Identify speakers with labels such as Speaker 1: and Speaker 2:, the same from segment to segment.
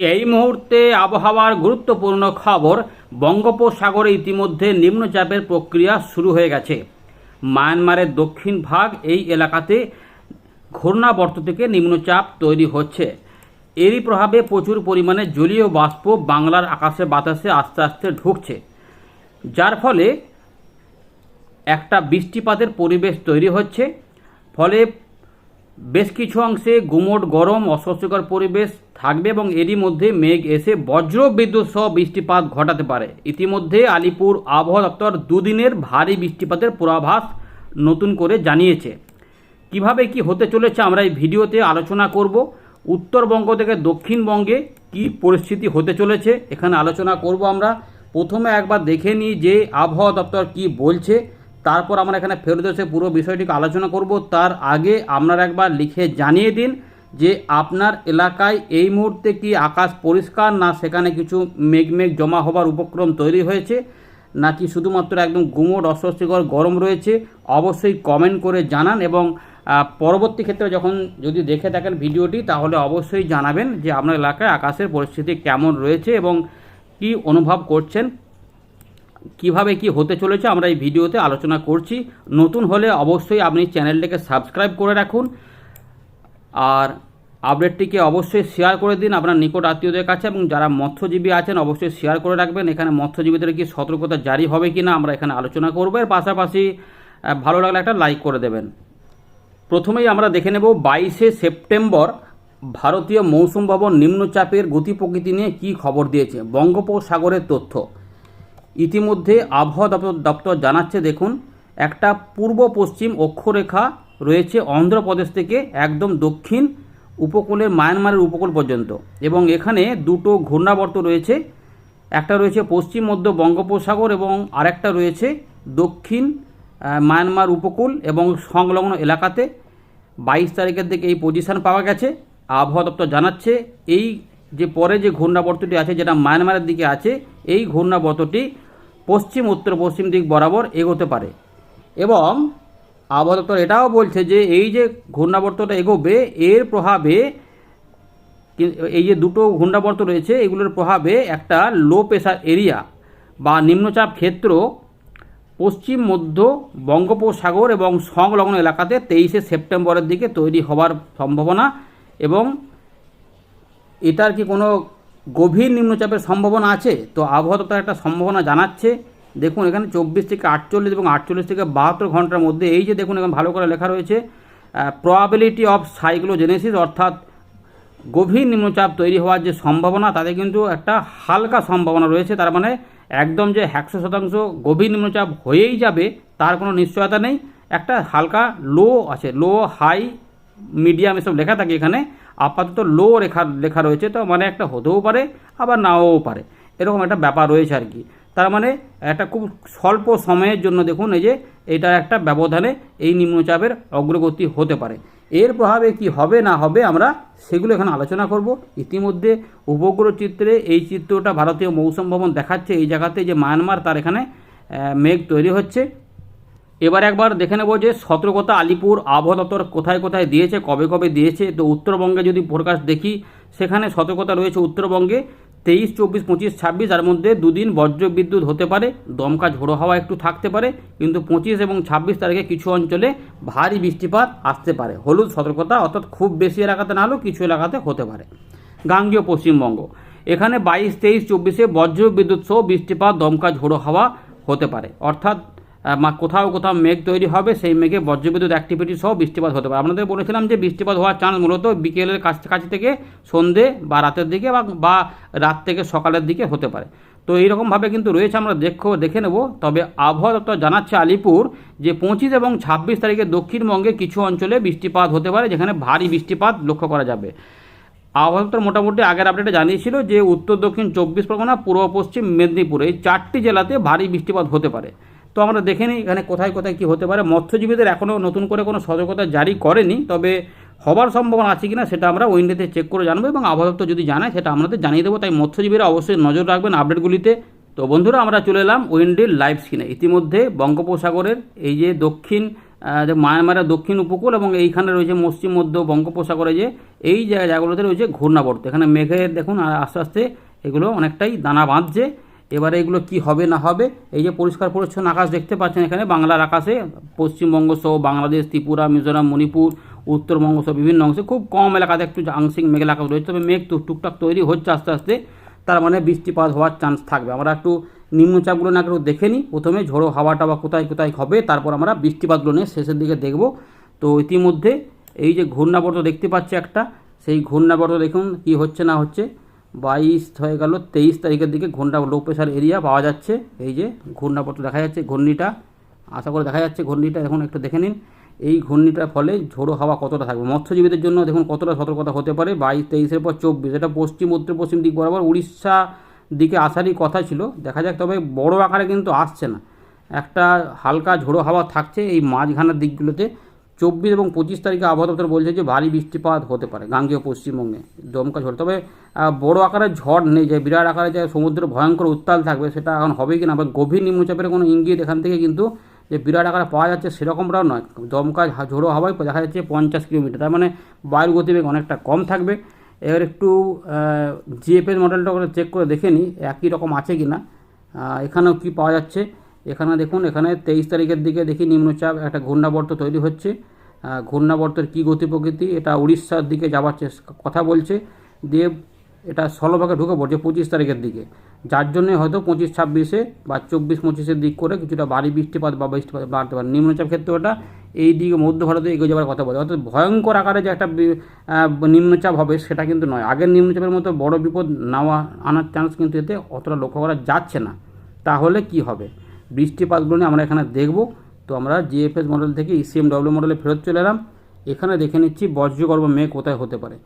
Speaker 1: এই মুহূর্তে আবহাওয়ার গুরুত্বপূর্ণ খবর, বঙ্গোপসাগরে ইতিমধ্যে নিম্নচাপের প্রক্রিয়া শুরু হয়ে গেছে। মায়ানমারের দক্ষিণ ভাগ এই এলাকাতে ঘূর্ণাবর্ত থেকে নিম্নচাপ তৈরি হচ্ছে। এরই প্রভাবে প্রচুর পরিমাণে জলীয় বাষ্প বাংলার আকাশে, বাতাসে আস্তে আস্তে ঢুকছে। যার ফলে একটা বৃষ্টিপাতের পরিবেশ তৈরি হচ্ছে। ফলে বেশ কিছু অংশে গুমোট গরম, অস্বস্তিকর পরিবেশ থাকবে এবং এরই মধ্যে মেঘ এসে বজ্র বিদ্যুৎ সহ বৃষ্টিপাত ঘটাতে পারে। ইতিমধ্যে আলিপুর আবহাওয়া দপ্তর দুদিনের ভারী বৃষ্টিপাতের পূর্বাভাস নতুন করে জানিয়েছে। কীভাবে কি হতে চলেছে আমরা এই ভিডিওতে আলোচনা করব। উত্তরবঙ্গ থেকে দক্ষিণবঙ্গে কি পরিস্থিতি হতে চলেছে এখানে আলোচনা করব আমরা। প্রথমে একবার দেখে নিই যে আবহাওয়া দপ্তর কি বলছে। তারপর আমরা এখানে ফেরত এসে পুরো বিষয়টিকে আলোচনা করব। তার আগে আপনারা একবার লিখে জানিয়ে দিন যে আপনার এলাকায় এই মুহূর্তে কি আকাশ পরিষ্কার, না সেখানে কিছু মেঘ মেঘ জমা হবার উপক্রম তৈরি হয়েছে, নাকি শুধুমাত্র একদম গুমোট, অস্বস্তিকর গরম রয়েছে? অবশ্যই কমেন্ট করে জানান এবং পরবর্তী ক্ষেত্রে যখন যদি দেখে থাকেন ভিডিওটি, তাহলে অবশ্যই জানাবেন যে আপনার এলাকায় আকাশের পরিস্থিতি কেমন রয়েছে এবং কি অনুভব করছেন কীভাবে কি হতে চলেছে আমরা এই ভিডিওতে আলোচনা করছি। নতুন হলে অবশ্যই আপনি চ্যানেলটিকে সাবস্ক্রাইব করে রাখুন। আর আপডেটটিকে অবশ্যই শেয়ার করে দিন আপনার নিকট আত্মীয়দের কাছে এবং যারা মৎস্যজীবী আছেন অবশ্যই শেয়ার করে রাখবেন। এখানে মৎস্যজীবীদের কি সতর্কতা জারি হবে কি না আমরা এখানে আলোচনা করব। এর পাশাপাশি ভালো লাগলে একটা লাইক করে দেবেন। প্রথমেই আমরা দেখে নেব বাইশে সেপ্টেম্বর ভারতীয় মৌসুম ভবন নিম্নচাপের গতি প্রকৃতি নিয়ে কী খবর দিয়েছে। বঙ্গোপসাগরের তথ্য। ইতিমধ্যে আবহাওয়া দপ্তর জানাচ্ছে, দেখুন, একটা পূর্ব পশ্চিম অক্ষরেখা রয়েছে অন্ধ্রপ্রদেশ থেকে একদম দক্ষিণ উপকূলের মায়ানমারের উপকূল পর্যন্ত এবং এখানে দুটো ঘূর্ণাবর্ত রয়েছে। একটা রয়েছে পশ্চিম, মধ্য বঙ্গোপসাগর এবং আরেকটা রয়েছে দক্ষিণ মায়ানমার উপকূল এবং সংলগ্ন এলাকাতে। বাইশ তারিখের দিকে এই পজিশন পাওয়া গেছে। আবহাওয়া দপ্তর জানাচ্ছে, এই যে পরে যে ঘূর্ণাবর্তটি আছে, যেটা মায়ানমারের দিকে আছে, এই ঘূর্ণাবর্তটি পশ্চিম, উত্তর, পশ্চিম দিক বরাবর এগোতে পারে। এবং আবহাওয়া এটাও বলছে যে, এই যে ঘূর্ণাবর্তটা এগোবে, এর প্রভাবে এই যে দুটো ঘূর্ণাবর্ত রয়েছে, এগুলোর প্রভাবে একটা লো প্রেশার এরিয়া বা নিম্নচাপ ক্ষেত্র পশ্চিম, মধ্য বঙ্গোপসাগর এবং সংলগ্ন এলাকাতে তেইশে সেপ্টেম্বরের দিকে তৈরি হওয়ার সম্ভাবনা এবং এটার কি কোনো গভীর নিম্নচাপের সম্ভাবনা আছে, তো আবহাওয়া দপ্তর একটা সম্ভাবনা জানাচ্ছে। দেখুন, এখানে চব্বিশ থেকে আটচল্লিশ এবং আটচল্লিশ থেকে বাহাত্তর ঘণ্টার মধ্যে এই যে দেখুন, এখানে ভালো করে লেখা রয়েছে প্রবাবিলিটি অফ সাইক্লোজেনেসিস অর্থাৎ গভীর নিম্নচাপ তৈরি হওয়ার যে সম্ভাবনা, তাতে কিন্তু একটা হালকা সম্ভাবনা রয়েছে। তার মানে একদম যে একশো শতাংশ গভীর নিম্নচাপ হয়েই যাবে, তার কোনো নিশ্চয়তা নেই। একটা হালকা লো আছে লো হাই মিডিয়াম এসব লেখা থাকে এখানে। আপাতত লো রেখা, লেখা রয়েছে, তো মানে একটা হতেও পারে, আবার নাও পারে। এরকম একটা ব্যাপার রয়েছে আর কি। তার মানে একটা খুব স্বল্প সময়ের জন্য দেখুন, এই যে এটা একটা ব্যবধানে এই নিম্নচাপের অগ্রগতি হতে পারে। এর প্রভাবে কি হবে না হবে আমরা সেগুলো এখানে আলোচনা করব। ইতিমধ্যে উপগ্রহ চিত্রে এই চিত্রটা ভারতীয় মৌসুম ভবন দেখাচ্ছে। এই জায়গাতে যে মায়ানমার, তার এখানে মেঘ তৈরি হচ্ছে। এবার একবার দেখে নেব যে সতর্কতা আলিপুর আবহাওয়া দপ্তর কোথায় কোথায় দিয়েছে, কবে কবে দিয়েছে। তো উত্তরবঙ্গে যদি ফোরকাস্ট দেখি, সেখানে সতর্কতা রয়েছে উত্তরবঙ্গে তেইশ, চব্বিশ, পঁচিশ, ছাব্বিশ। তার মধ্যে দুদিন বজ্র বিদ্যুৎ হতে পারে, দমকা ঝোড়ো হাওয়া একটু থাকতে পারে, কিন্তু পঁচিশ এবং ছাব্বিশ তারিখে কিছু অঞ্চলে ভারী বৃষ্টিপাত আসতে পারে। হলুদ সতর্কতা, অর্থাৎ খুব বেশি এলাকাতে না হলেও কিছু এলাকাতে হতে পারে। গাঙ্গীয় পশ্চিমবঙ্গ, এখানে বাইশ, তেইশ, চব্বিশে বজ্র বিদ্যুৎ সহ বৃষ্টিপাত, দমকা ঝোড়ো হাওয়া হতে পারে। অর্থাৎ কোথাও কোথাও মেঘ তৈরি হবে, সেই মেঘে বজ্রবিদ্যুৎ অ্যাক্টিভিটি সহ বৃষ্টিপাত হতে পারে। আপনাদের বলেছিলাম যে বৃষ্টিপাত হওয়ার চান্স মূলত বিকেলের কাছাকাছি থেকে সন্ধে বা রাতের দিকে বা রাত থেকে সকালের দিকে হতে পারে। তো এইরকমভাবে কিন্তু রয়েছে, আমরা দেখো, দেখে নেব। তবে আবহাওয়া দপ্তর জানাচ্ছে আলিপুর যে পঁচিশ এবং ছাব্বিশ তারিখে দক্ষিণবঙ্গে কিছু অঞ্চলে বৃষ্টিপাত হতে পারে, যেখানে ভারী বৃষ্টিপাত লক্ষ্য করা যাবে। আবহাওয়া দপ্তর মোটামুটি আগের আপডেটে জানিয়েছিল যে উত্তর দক্ষিণ চব্বিশ পরগনা, পূর্ব পশ্চিম মেদিনীপুর এই চারটি জেলাতে ভারী বৃষ্টিপাত হতে পারে। তো আমরা দেখে নিই এখানে কোথায় কোথায় কী হতে পারে। মৎস্যজীবীদের এখনও নতুন করে কোনো সতর্কতা জারি করেনি, তবে হবার সম্ভাবনা আছে কিনা সেটা আমরা উইন্ডোতে চেক করে জানব এবং আবহাওয়া দপ্তর যদি জানায় সেটা আমাদের জানিয়ে দেবো। তাই মৎস্যজীবীরা অবশ্যই নজর রাখবেন আপডেটগুলিতে। তো বন্ধুরা, আমরা চলে এলাম উইন্ডির লাইভ স্ক্রিনে। ইতিমধ্যে বঙ্গোপসাগরের এই যে দক্ষিণ মায়ানমারের দক্ষিণ উপকূল এবং এইখানে রয়েছে পশ্চিম, মধ্য বঙ্গোপসাগরে যে এই জায়গা জায়গাগুলোতে রয়েছে ঘূর্ণাবর্ত। এখানে মেঘের দেখুন আস্তে আস্তে এগুলো অনেকটাই দানা বাঁধছে। এবারে এগুলো কি হবে না হবে, এই যে পরিষ্কার পরিচ্ছন্ন আকাশ দেখতে পাচ্ছেন এখানে, বাংলার আকাশে, পশ্চিমবঙ্গ সহ বাংলাদেশ, ত্রিপুরা, মিজোরাম, মণিপুর, উত্তরবঙ্গ সহ বিভিন্ন অংশে খুব কম এলাকাতে একটু আংশিক মেঘ এলাকা রয়েছে, তবে মেঘ টুকটাক তৈরি হচ্ছে আস্তে আস্তে, তার মানে বৃষ্টিপাত হওয়ার চান্স থাকবে। আমরা একটু নিম্নচাপগুলো না একটু দেখে নিই, প্রথমে ঝোড়ো হাওয়াটা বা কোথায় কোথায় হবে, তারপর আমরা বৃষ্টিপাতগুলো নিয়ে শেষের দিকে দেখব। তো ইতিমধ্যে এই যে ঘূর্ণাবর্ত দেখতে পাচ্ছি একটা, সেই ঘূর্ণাবর্ত দেখুন কি হচ্ছে না হচ্ছে বাইশ হয়ে গেল তেইশ তারিখের দিকে ঘূর্ণা লো প্রেশার এরিয়া পাওয়া যাচ্ছে। এই যে ঘূর্ণাবর্ত দেখা যাচ্ছে, ঘূর্ণিটা। আশা করে দেখা যাচ্ছে ঘূর্ণিটা, এখন একটু দেখে নিন। এই ঘূর্ণিটার ফলে ঝোড়ো হাওয়া কতটা থাকবে? মৎস্যজীবীদের জন্য দেখুন কতটা সতর্কতা হতে পারে। বাইশ, তেইশের পর চব্বিশ, এটা পশ্চিম, উত্তর, পশ্চিম দিক বরাবর। উড়িষ্যা দিকে আসারই কথা ছিল। দেখা যাক, তবে বড় আকারে কিন্তু আসছে না। একটা হালকা ঝোড়ো হাওয়া থাকছে এই মাঝখানের দিকগুলোতে। চব্বিশ এবং পঁচিশ তারিখে আবহাওয়া দপ্তর বলছে যে ভারী বৃষ্টিপাত হতে পারে, গাঙ্গেয় পশ্চিমবঙ্গে। দমকা ঝড়। তবে বড় আকারের ঝড় নেই, যে বিরাট আকারে যে সমুদ্র ভয়ঙ্কর উত্তাল থাকবে, সেটা এখন হবে কি না বা গভীর নিম্নচাপের কোনো ইঙ্গিত এখান থেকে কিন্তু যে বিরাট আকারে পাওয়া যাচ্ছে সেরকমটাও নয়। দমকা ঝোড়ো হাওয়ায় দেখা যাচ্ছে পঞ্চাশ কিলোমিটার। তার মানে বায়ুর গতিবেগ অনেকটা কম থাকবে। এবার একটু জিএফএস মডেলটা চেক করে দেখে নিই একই রকম আছে কি না এখানেও কি পাওয়া যাচ্ছে? এখানে দেখুন, এখানে তেইশ তারিখের দিকে দেখি নিম্নচাপ, একটা ঘূর্ণাবর্ত তৈরি হচ্ছে। ঘূর্ণাবর্তের কী গতি প্রকৃতি? এটা উড়িষ্যার দিকে যাওয়ার কথা বলছে। দিয়ে এটা স্থলভাগে ঢুকে পড়ছে পঁচিশ তারিখের দিকে। যার জন্য হয়তো পঁচিশ ছাব্বিশে বা চব্বিশ পঁচিশের দিক করে কিছুটা ভারী বৃষ্টিপাত বা বৃষ্টিপাত বাড়তে পারে। নিম্নচাপ ক্ষেত্রে ওটা এই দিকে মধ্য ভারতে এগিয়ে যাওয়ার কথা বলে। অর্থাৎ ভয়ঙ্কর আকারে যে একটা নিম্নচাপ হবে সেটা কিন্তু নয়। আগের নিম্নচাপের মতো বড় বিপদ নাওয়া, আনার চান্স কিন্তু এতে অতটা লক্ষ্য করা যাচ্ছে না। তাহলে কি হবে? বৃষ্টিপাতগুলো নিয়ে আমরা এখানে দেখব। তো আমরা জিএফএস মডেল থেকে E ইসিএম ডব্লিউ মডেলে ফেরত চলে এলাম। এখানে দেখে নিচ্ছি বজ্রগর্ভ মেঘ কোথায় হতে পারে।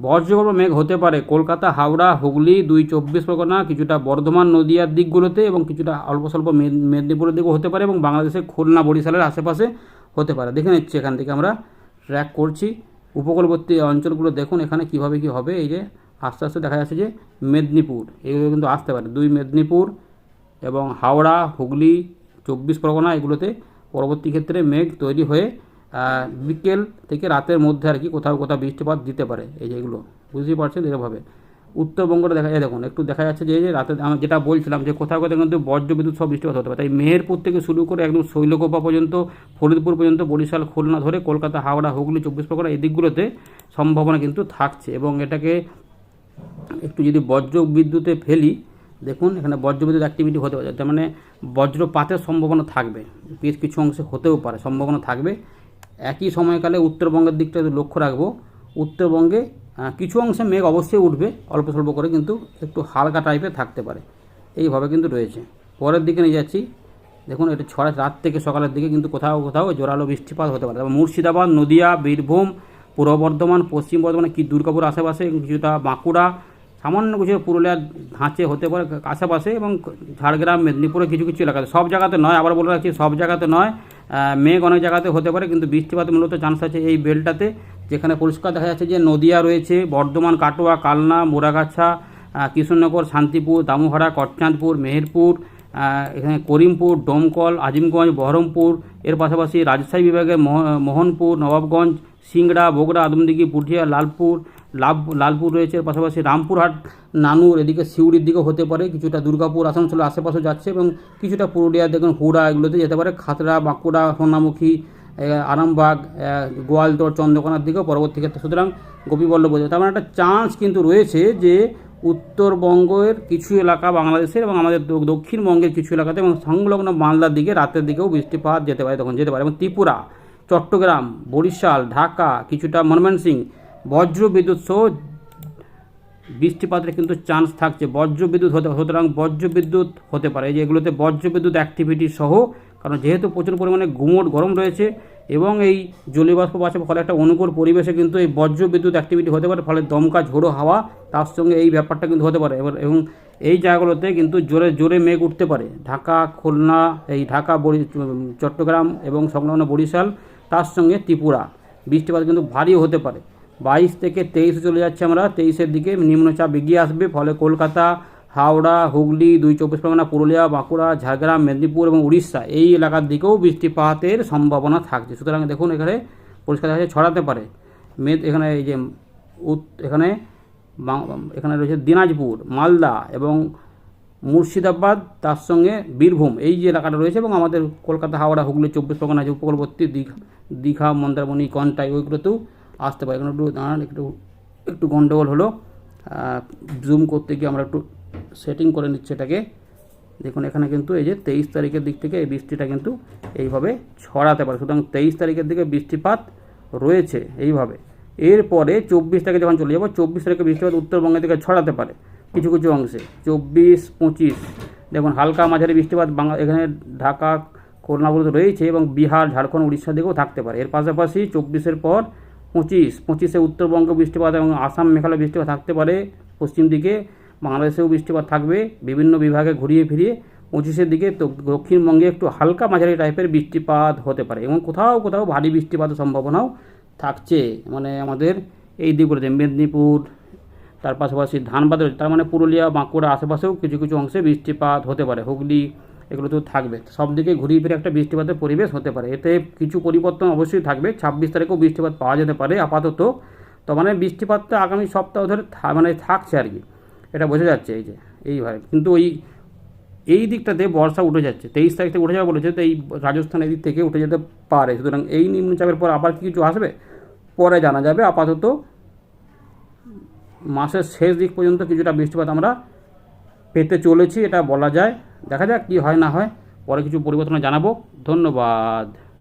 Speaker 1: বজ্রগর্ভ মেঘ হতে পারে কলকাতা, হাওড়া, হুগলি, দুই চব্বিশ পরগনা, কিছুটা বর্ধমান, নদিয়ার দিকগুলোতে এবং কিছুটা অল্প স্বল্প মেদ- মেদিনীপুরের দিকেও হতে পারে এবং বাংলাদেশের খুলনা, বরিশালের আশেপাশে হতে পারে। দেখে নিচ্ছি এখান থেকে আমরা ট্র্যাক করছি। উপকূলবর্তী অঞ্চলগুলো দেখুন এখানে কীভাবে কি হবে। এই যে আস্তে আস্তে দেখা যাচ্ছে যে মেদিনীপুর, এগুলো কিন্তু আসতে পারে। দুই মেদিনীপুর এবং হাওড়া, হুগলি, চব্বিশ পরগনা এগুলোতে পরবর্তী ক্ষেত্রে মেঘ তৈরি হয়ে বিকেল থেকে রাতের মধ্যে আর কি কোথাও কোথাও বৃষ্টিপাত দিতে পারে এই যে এগুলো। বুঝতেই পারছেন এরকমভাবে। উত্তরবঙ্গটা দেখা যায় দেখুন, একটু দেখা যাচ্ছে যে রাতে আমি যেটা বলছিলাম যে কোথাও কোথাও কিন্তু বজ্র বিদ্যুৎ সব বৃষ্টিপাত হতে পারে। তাই মেহেরপুর থেকে শুরু করে একদম শৈলকোপা পর্যন্ত, ফরিদপুর পর্যন্ত, বরিশাল, খুলনা ধরে কলকাতা, হাওড়া, হুগলি, চব্বিশ পরগনা এই দিকগুলোতে সম্ভাবনা কিন্তু থাকছে। এবং এটাকে একটু যদি বজ্র বিদ্যুতে ফেলি দেখুন, এখানে বজ্র বিদ্যুৎ অ্যাক্টিভিটি হতে পারে। তার মানে বজ্রপাতের সম্ভাবনা থাকবে। বেশ কিছু অংশে হতেও পারে, সম্ভাবনা থাকবে। একই সময়কালে উত্তরবঙ্গের দিকটা লক্ষ্য রাখব, উত্তরবঙ্গে কিছু অংশে মেঘ অবশ্যই উঠবে, অল্প স্বল্প করে, কিন্তু একটু হালকা টাইপের থাকতে পারে। এইভাবে কিন্তু রয়েছে। পরের দিকে নিয়ে যাচ্ছি। দেখুন, এটা ছড়া রাত থেকে সকালের দিকে, কিন্তু কোথাও কোথাও জোরালো বৃষ্টিপাত হতে পারে। মুর্শিদাবাদ, নদিয়া, বীরভূম, পূর্ব বর্ধমান, পশ্চিম বর্ধমান কি দুর্গাপুর আশেপাশে, কিছুটা বাঁকুড়া সামান্য কিছু পুরুলিয়ার ধাঁচে হতে পারে আশেপাশে এবং ঝাড়গ্রাম, মেদিনীপুরে কিছু কিছু এলাকাতে। সব জায়গাতে নয়, আবার বলে রাখছি, সব জায়গাতে নয়। মেঘ অনেক জায়গাতে হতে পারে, কিন্তু বৃষ্টিপাত মূলত চান্স আছে এই বেলটাতে, যেখানে পরিষ্কার দেখা যাচ্ছে যে নদিয়া রয়েছে, বর্ধমান, কাটোয়া, কালনা মোরাগাছা কৃষ্ণনগর, শান্তিপুর, দামোহরা, কটচাঁদপুর, মেহেরপুর এখানে করিমপুর, ডোমকল, আজিমগঞ্জ, বহরমপুর, এর পাশাপাশি রাজশাহী বিভাগের মোহনপুর, নবাবগঞ্জ, সিংড়া, বগুড়া, আদমদিঘি, পুঠিয়া, লালপুর লাভ লালপুর রয়েছে পাশাপাশি রামপুরহাট নানুর এদিকে সিউড়ির দিকেও হতে পারে কিছুটা দুর্গাপুর আসানসোল আশেপাশে যাচ্ছে এবং কিছুটা পুরুলিয়া দেখুন হুড়া এগুলোতে যেতে পারে খাতড়া বাঁকুড়া সোনামুখী আরামবাগ এ, গোয়ালতোড় চন্দ্রকোনার দিকেও পরবর্তী ক্ষেত্রে। সুতরাং গোপীবল্লভ তার মানে একটা চান্স কিন্তু রয়েছে যে উত্তরবঙ্গের কিছু এলাকা বাংলাদেশের এবং আমাদের দক্ষিণবঙ্গের কিছু এলাকাতে এবং সংলগ্ন মালদার দিকে রাতের দিকেও বৃষ্টিপাত যেতে পারে তখন যেতে পারে। এবং ত্রিপুরা চট্টগ্রাম বরিশাল ঢাকা কিছুটা ময়মনসিং বজ্র বিদ্যুৎ সহ বৃষ্টিপাতের কিন্তু চান্স থাকছে। বজ্র বিদ্যুৎ হতে, সুতরাং বজ্র বিদ্যুৎ হতে পারে। যে এগুলোতে বজ্র বিদ্যুৎ অ্যাক্টিভিটি সহ, কারণ যেহেতু প্রচুর পরিমাণে গুমোট গরম রয়েছে এবং এই জলীয়বাষ্প বাষ্পের ফলে একটা অনুকূল পরিবেশে কিন্তু এই বজ্র বিদ্যুৎ অ্যাক্টিভিটি হতে পারে, ফলে দমকা, ঝোড়ো হাওয়া তার সঙ্গে এই ব্যাপারটা কিন্তু হতে পারে। এবার এবং এই জায়গাগুলোতে কিন্তু জোরে জোরে মেঘ উঠতে পারে। ঢাকা, খুলনা, এই ঢাকা, বরি, চট্টগ্রাম এবং সংলগ্ন বরিশাল, তার সঙ্গে ত্রিপুরা। বৃষ্টিপাত কিন্তু ভারীও হতে পারে। বাইশ থেকে তেইশে চলে যাচ্ছে আমরা। তেইশের দিকে নিম্নচাপ এগিয়ে আসবে, ফলে কলকাতা, হাওড়া, হুগলি, দুই চব্বিশ পরগনা, পুরুলিয়া, বাঁকুড়া, ঝাড়গ্রাম, মেদিনীপুর এবং উড়িষ্যা এই এলাকার দিকেও বৃষ্টিপাতের সম্ভাবনা থাকছে। সুতরাং দেখুন, এখানে পরিষ্কার দেখা ছড়াতে পারে। মেদ এখানে এই যে এখানে এখানে রয়েছে দিনাজপুর, মালদা এবং মুর্শিদাবাদ, তার সঙ্গে বীরভূম। এই যে এলাকাটা রয়েছে এবং আমাদের কলকাতা, হাওড়া, হুগলি, চব্বিশ পরগনা যে উপকূলবর্তী দীঘা দীঘা, মন্দারমণি, কন্টাই, ওইগুলোতেও আসতে পারে। এখানে একটু দাঁড়ান, একটু একটু গন্ডগোল হলো জুম করতে গিয়ে আমরা একটু সেটিং করে নিচ্ছি এটাকে। দেখুন, এখানে কিন্তু এই যে তেইশ তারিখের দিক থেকে এই বৃষ্টিটা কিন্তু এইভাবে ছড়াতে পারে। সুতরাং তেইশ তারিখের দিকে বৃষ্টিপাত রয়েছে এইভাবে। এরপরে চব্বিশ তারিখে যখন চলে যাব, চব্বিশ তারিখে বৃষ্টিপাত উত্তরবঙ্গের দিকে ছড়াতে পারে কিছু কিছু অংশে। চব্বিশ, পঁচিশ। দেখুন, হালকা মাঝারি বৃষ্টিপাত বাংলা, এখানে ঢাকা খুলনাগুলোতে রয়েছে এবং বিহার, ঝাড়খণ্ড, উড়িষ্যার দিকেও থাকতে পারে। এর পাশাপাশি চব্বিশের পর পঁচিশ, পঁচিশে উত্তরবঙ্গ বৃষ্টিপাত এবং আসাম মেঘালয় বৃষ্টিপাত থাকতে পারে। পশ্চিম দিকে বাংলাদেশেও বৃষ্টিপাত থাকবে। বিভিন্ন বিভাগে ঘুরিয়ে ফিরিয়ে পঁচিশের দিকে দক্ষিণবঙ্গে একটু হালকা মাঝারি টাইপের বৃষ্টিপাত হতে পারে এবং কোথাও কোথাও ভারী বৃষ্টিপাতের সম্ভাবনাও থাকছে। মানে আমাদের এই দিকগুলোতে মেদিনীপুর, তার পাশাপাশি ধানবাদ তার মানে পুরুলিয়া বাঁকুড়া আশেপাশেও কিছু কিছু অংশে বৃষ্টিপাত হতে পারে। হুগলি এগুলো তো থাকবে। সব দিকে ঘুরিয়ে ফিরে একটা বৃষ্টিপাতের পরিবেশ হতে পারে। এতে কিছু পরিবর্তন অবশ্যই থাকবে। ছাব্বিশ তারিখেও বৃষ্টিপাত পাওয়া যেতে পারে আপাতত। তো মানে বৃষ্টিপাতটা আগামী সপ্তাহ ধরে মানে থাকছে আর কি। এটা বোঝা যাচ্ছে এই যে, এইভাবে। কিন্তু ওই, এই দিকটাতে বর্ষা উঠে যাচ্ছে। তেইশ তারিখ থেকে উঠে যাবে বলেছে, তো এই রাজস্থান এই দিক থেকে উঠে যেতে পারে। সুতরাং এই নিম্নচাপের পর আবার কি কিছু আসবে? পরে জানা যাবে। আপাতত মাসের শেষ দিক পর্যন্ত কিছুটা বৃষ্টিপাত আমরা পেতে চলেছি, এটা বলা যায়। দেখা যাক কী হয় না হয়। পরে কিছু পরিবর্তন জানাব। ধন্যবাদ।